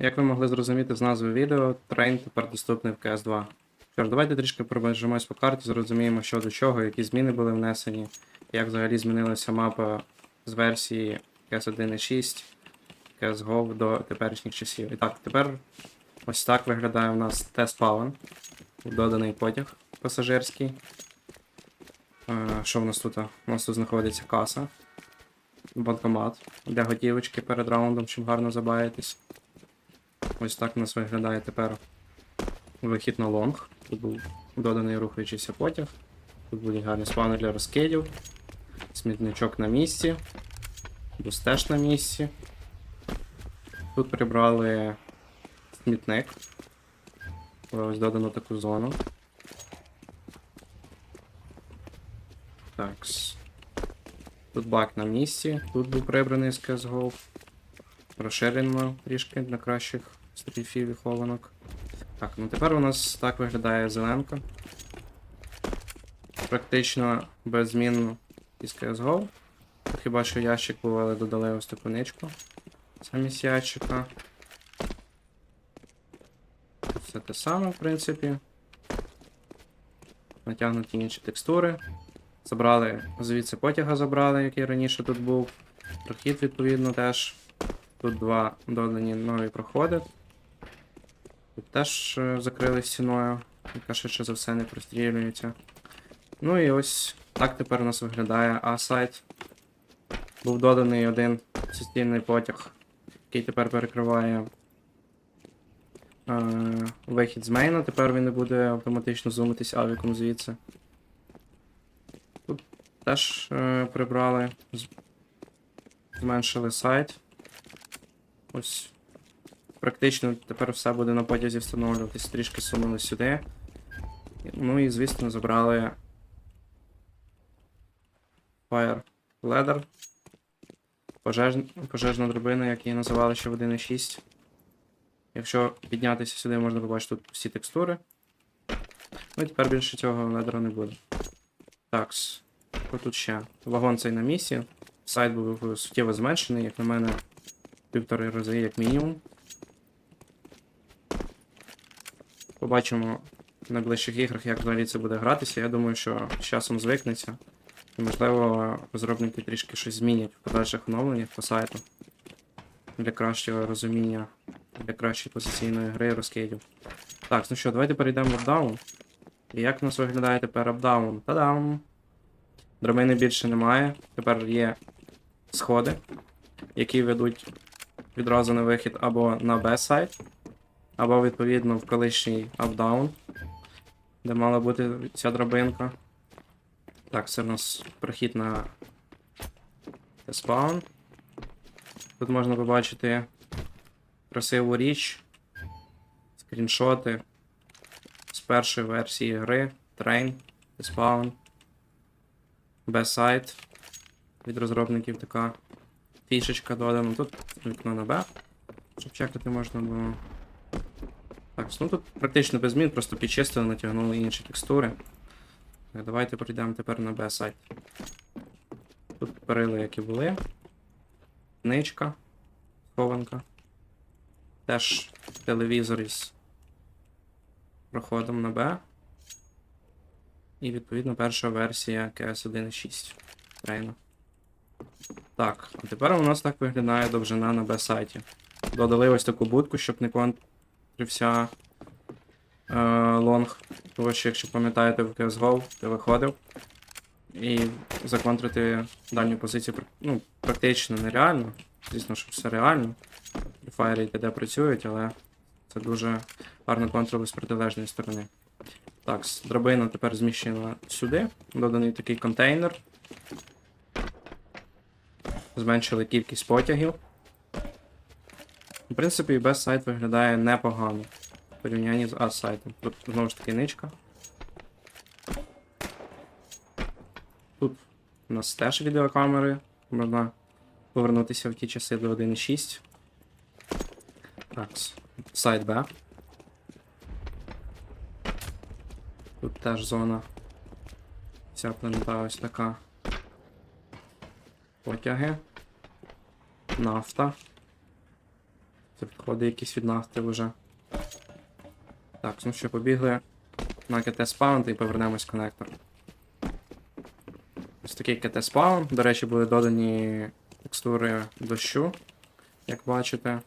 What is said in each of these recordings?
Як ви могли зрозуміти з назви відео, трейн тепер доступний в CS2. Що ж, давайте трішки пробежимось по карті, зрозуміємо, що до чого, які зміни були внесені, як взагалі змінилася мапа з версії CS 1.6, CSGO до теперішніх часів. І так, тепер ось так виглядає у нас тест паун, доданий потяг пасажирський. Е, Що в нас тут? У нас тут знаходиться каса, банкомат для готівочки перед раундом, щоб гарно забаятись. Ось так у нас виглядає тепер вихід на лонг. Тут був доданий рухаючийся потяг. Тут будуть гарні спавни для розкидів. Смітничок на місці. Бустеж на місці. Тут прибрали смітник. Ось додано таку зону. Такс. Тут бак на місці. Тут був прибраний з CSGO. Розширено трішки для кращих стрільфів і хованок. Так, ну тепер у нас так виглядає зеленка. Практично беззмінно із CSGO. Хіба що ящик був, але додали ось таку ничку. Замість ящика. Все те саме, в принципі. Натягнуті інші текстури. Забрали, звідси потяга забрали, який раніше тут був. Прохід, відповідно, теж. Тут два додані нові проходи. Тут теж е, закрили стіною, яка швидше за все не прострілюється. Ну і ось так тепер у нас виглядає А-сайт. Був доданий один суцільний потяг, який тепер перекриває е, вихід з мейна. Тепер він не буде автоматично зумитись авіком звідси. Тут теж е, прибрали, зменшили сайт. Ось практично тепер все буде на потязі встановлюватись, трішки сунули сюди. Ну і, звісно, забрали Fire Ladder. Пожеж... Пожежна драбина, як її називали ще в 1.6. Якщо піднятися сюди, можна побачити тут всі текстури. Ну і тепер більше цього ледера не буде. Такс. Тут ще? Вагон цей на місці. Сайт був суттєво зменшений, як на мене, півтори рази, як мінімум. Побачимо в найближчих іграх, як взагалі це буде гратися. Я думаю, що з часом звикнеться. І, можливо, розробники трішки щось змінять в подальших оновленнях по сайту. Для кращого розуміння, для кращої позиційної гри розкидів. Так, ну що, давайте перейдемо в апдаун. І як у нас виглядає тепер апдаун? Та-дам! Драбини більше немає. Тепер є сходи, які ведуть відразу на вихід або на Б-сайт, або відповідно в колишній апдаун, де мала бути ця драбинка. Так, це у нас прохід на спаун. Тут можна побачити красиву річ, скріншоти з першої версії гри, Train, Spawn, B-сайт від розробників така фішечка додана. Тут вікно на B, щоб чекати можна було. Так, ну тут практично без змін, просто підчистили, натягнули інші текстури. Так, давайте пройдемо тепер на B-сайт. Тут перили, які були. Ничка, схованка. Теж телевізор із проходом на B. І відповідно перша версія CS 1.6 трейна. Так, а тепер у нас так виглядає довжина на B-сайті. Додали ось таку будку, щоб не контрився е, лонг. Тому що, якщо пам'ятаєте, в CSGO ти виходив. І законтрити дальню позицію ну, практично нереально. Звісно, що все реально. І фаєри і ТД працюють, але це дуже гарно контрили з протилежної сторони. Так, драбина тепер зміщена сюди. Доданий такий контейнер. Зменшили кількість потягів. В принципі, і без сайт виглядає непогано в порівнянні з А-сайтом. Тут знову ж таки ничка. Тут у нас теж відеокамери. Можна повернутися в ті часи до 1.6. Так, сайт Б. Тут теж зона. Вся планета ось така. Потяги. Нафта. Це відходи якісь від нафти вже. Так, ну що, побігли на КТ спаун і повернемось в коннектор. Ось такий КТ спаун. До речі, були додані текстури дощу, як бачите.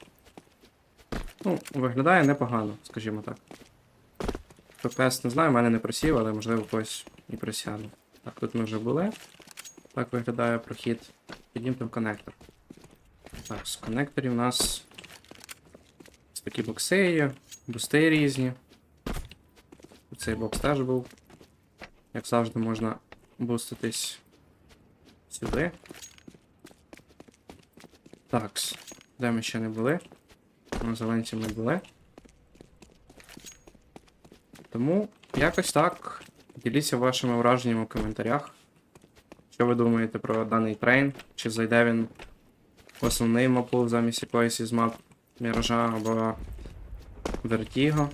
Ну, виглядає непогано, скажімо так. ППС не знаю, в мене не просів, але можливо когось і просяду. Так, тут ми вже були. Так виглядає прохід. Піднімемо коннектор. Так, з коннекторів у нас такі бокси є, бусти різні. Цей бокс теж був. Як завжди, можна буститись сюди. Так, де ми ще не були? На зеленці ми були. Тому якось так. Діліться вашими враженнями в коментарях. Що ви думаєте про даний трейн? Чи зайде він в основний мапу замість якоїсь із мап Міража або Вертіго?